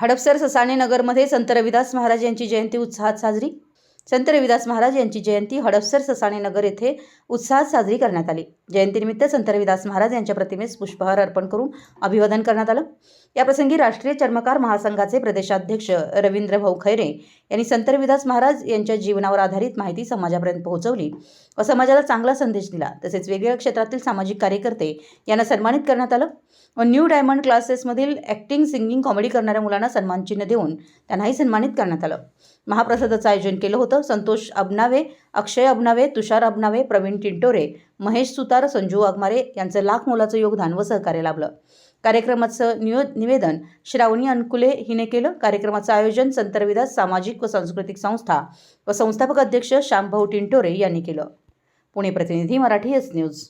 हडपसर ससाणे नगरमध्ये संत रविदास महाराज यांची जयंती उत्साहात साजरी संत रविदास महाराज यांची जयंती हडपसर ससाणे नगर येथे उत्साहात साजरी करण्यात आली. जयंतीनिमित्त संत रविदास महाराज यांच्या प्रतिमेस पुष्पहार अर्पण करून अभिवादन करण्यात आलं. याप्रसंगी राष्ट्रीय चर्मकार महासंघाचे प्रदेशाध्यक्ष रवींद्र भाऊ खैरे यांनी संत रविदास महाराज यांच्या जीवनावर आधारित माहिती समाजापर्यंत पोहोचवली व समाजाला चांगला संदेश दिला. तसेच वेगवेगळ्या क्षेत्रातील सामाजिक कार्यकर्ते यांना सन्मानित करण्यात आलं व न्यू डायमंड क्लासेसमधील ॲक्टिंग सिंगिंग कॉमेडी करणाऱ्या मुलांना सन्मानचिन्ह देऊन त्यांनाही सन्मानित करण्यात आलं. महाप्रसादाचं आयोजन केलं होतं. संतोष अबनावे अक्षय अबनावे तुषार अबनावे प्रवीण टिंटोरे महेश सुतार संजू वाघमारे यांचं लाख मोलाचं योगदान व सहकार्य लाभलं. कार्यक्रमाचं नियो निवेदन श्रावणी अनकुले हिने केलं. कार्यक्रमाचं आयोजन संतरविदास सामाजिक व सांस्कृतिक संस्था व संस्थापक अध्यक्ष श्यामभाऊ टिंटोरे यांनी केलं. पुणे प्रतिनिधी मराठी एस न्यूज.